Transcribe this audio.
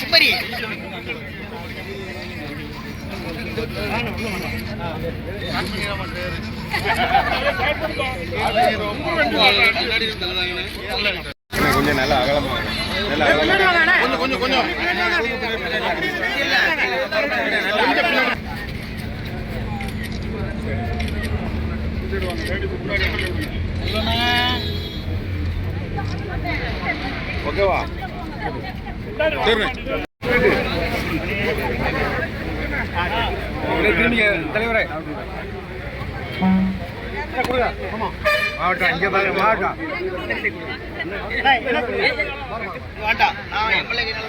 சுப்பரி கொஞ்சம் நல்லா அகலமா கொஞ்சம் கொஞ்சம் கொஞ்சம் ஓகேவா? தலைவரே மாவட்டம் இங்கே பாருங்க மாவட்டம். வேண்டாம் நான் எம்எல்ஏ கிட்ட